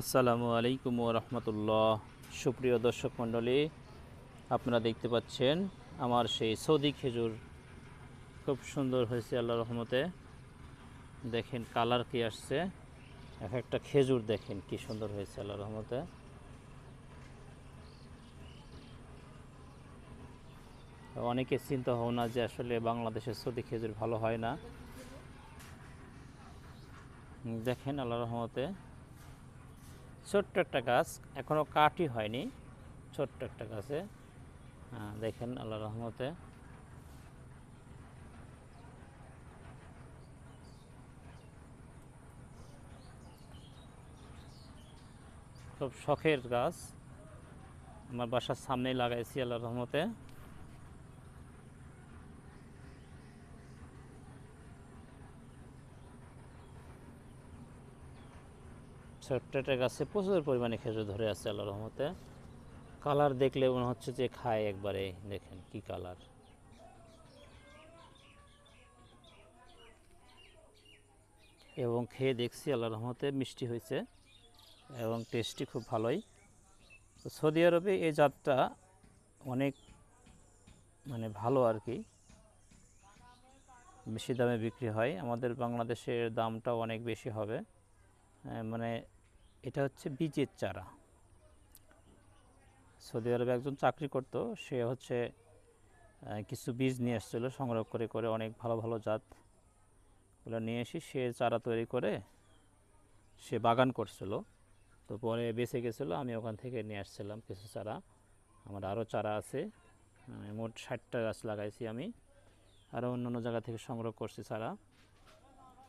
আসসালামু আলাইকুম রহমতুল্লাহ। সুপ্রিয় দর্শক মণ্ডলী, আপনারা দেখতে পাচ্ছেন আমার সেই সৌদি খেজুর। খুব সুন্দর হয়েছে আল্লাহ রহমতে। দেখেন কালার কি আসছে। এক একটা খেজুর দেখেন কি সুন্দর হয়েছে আল্লাহ রহমতে। অনেকে চিন্তা ভাবনা যে আসলে বাংলাদেশের সৌদি খেজুর ভালো হয় না। দেখেন আল্লাহ রহমতে। ছোট্ট একটা গাছ এখনও কাঠই হয়নি, ছোট্ট একটা গাছে। দেখেন আল্লাহ রহমতে। খুব শখের গাছ। আমার বাসার সামনেই লাগাইছি আল্লাহ রহমতে। একটা গাছে প্রচুর পরিমাণে খেজুর ধরে আছে আল্লাহ রহমতে। কালার দেখলে মনে হচ্ছে যে খায় একবারে, দেখেন কি কালার। এবং খেয়ে দেখছি আল্লাহ রহমতে মিষ্টি হয়েছে এবং টেস্টি খুব ভালোই। তো সৌদি আরবে এই জাতটা অনেক মানে ভালো আর কি। বেশি দামে বিক্রি হয়। আমাদের বাংলাদেশের দামটাও অনেক বেশি হবে। মানে এটা হচ্ছে বীজের চারা। সৌদি আরবে একজন চাকরি করতো, সে হচ্ছে কিছু বীজ নিয়ে এসেছিল, সংগ্রহ করে করে অনেক ভালো ভালো জাত ওগুলো নিয়ে এসে সে চারা তৈরি করে সে বাগান করছিল। তো পরে বেঁচে গেছিল, আমি ওখান থেকে নিয়ে আসছিলাম কিছু চারা। আমার আরও চারা আছে মোট ষাটটা গাছ লাগাইছি আমি। আরও অন্য অন্য জায়গা থেকে সংগ্রহ করছি চারা।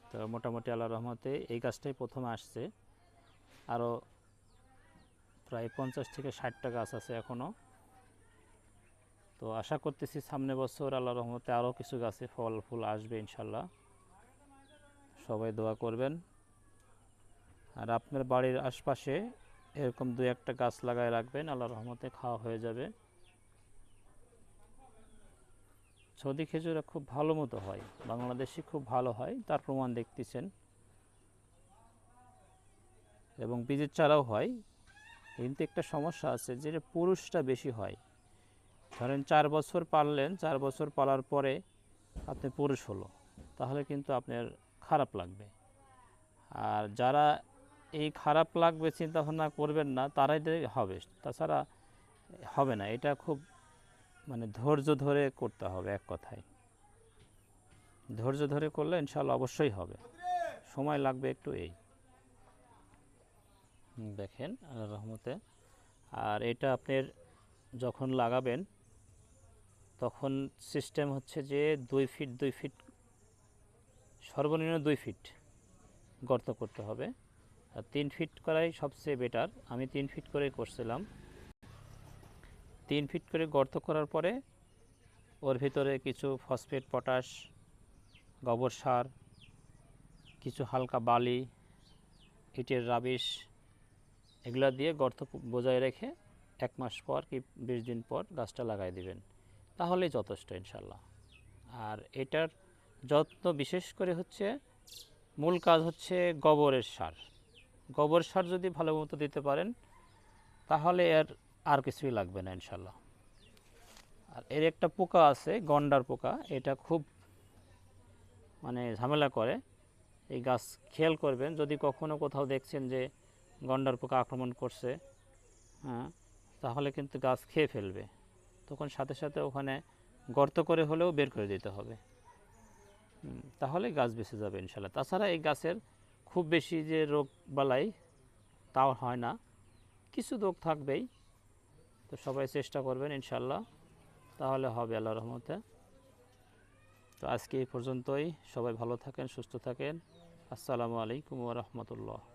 তো মোটামুটি আল্লাহ রহমতে এই গাছটাই প্রথমে আসছে। আরও প্রায় পঞ্চাশ থেকে ষাটটা গাছ আছে এখনও তো আশা করতেছি সামনে বছর আল্লাহ রহমতে আরও কিছু গাছে ফল, ফুল আসবে ইনশাল্লাহ সবাই দোয়া করবেন। আর আপনার বাড়ির আশপাশে এরকম দু একটা গাছ লাগায় রাখবেন আল্লাহ রহমতে খাওয়া হয়ে যাবে। সৌদি খেজুর খুব ভালো মতো হয়, বাংলাদেশে খুব ভালো হয়, তার প্রমাণ দেখতেছেন। এবং বীজের চারাও হয়। কিন্তু একটা সমস্যা আছে যে পুরুষটা বেশি হয়। ধরেন চার বছর পাললেন, চার বছর পালার পরে আপনি পুরুষ হলো, তাহলে কিন্তু আপনার খারাপ লাগবে। আর যারা এই খারাপ লাগবে চিন্তা ভাবনা করবেন না, তারাই হবে। তাছাড়া হবে না, এটা খুব মানে ধৈর্য ধরে করতে হবে এক কথায়। ধৈর্য ধরে করলে ইনশাল্লাহ অবশ্যই হবে। সময় লাগবে একটু এই। দেখেন, আল্লাহর রহমতে। আর এটা আপনার যখন লাগাবেন, তখন সিস্টেম হচ্ছে যে দুই ফিট দুই ফিট সর্বনিম্ন দুই ফিট গর্ত করতে হবে। আর তিন ফিট করাই সবচেয়ে বেটার আমি তিন ফিট করে করছিলাম। তিন ফিট করে গর্ত করার পরে ওর ভিতরে কিছু ফসফেট পটাশ গোবর সার, কিছু হালকা বালি, ইটের রাবিশ এগুলা দিয়ে গর্ত বজায় রেখে এক মাস পর কি বিশ দিন পর গাছটা লাগাই দিবেন। তাহলেই যথেষ্ট ইনশাল্লাহ। আর এটার যত্ন বিশেষ করে হচ্ছে মূল কাজ হচ্ছে গোবরের সার। গোবর সার যদি ভালো মতো দিতে পারেন, তাহলে এর আর কিছুই লাগবে না ইনশাল্লাহ। আর এর একটা পোকা আছে, গন্ডার পোকা। এটা খুব মানে ঝামেলা করে। এই গাছ খেয়াল করবেন। যদি কখনো কোথাও দেখছেন যে গন্ডার পোকা আক্রমণ করছে হ্যাঁ তাহলে কিন্তু গাছ খেয়ে ফেলবে। তখন সাথে সাথে ওখানে গর্ত করে হলেও বের করে দিতে হবে। তাহলে গাছ বেঁচে যাবে ইনশাল্লাহ। তাছাড়া এই গাছের খুব বেশি যে রোগ বালাই তাও হয় না। কিছু রোগ থাকবেই। তো সবাই চেষ্টা করবেন ইনশাল্লাহ, তাহলে হবে আল্লাহ রহমতে। তো আজকে এই পর্যন্তই। সবাই ভালো থাকেন, সুস্থ থাকেন। আসসালামু আলাইকুম রহমতুল্লাহ।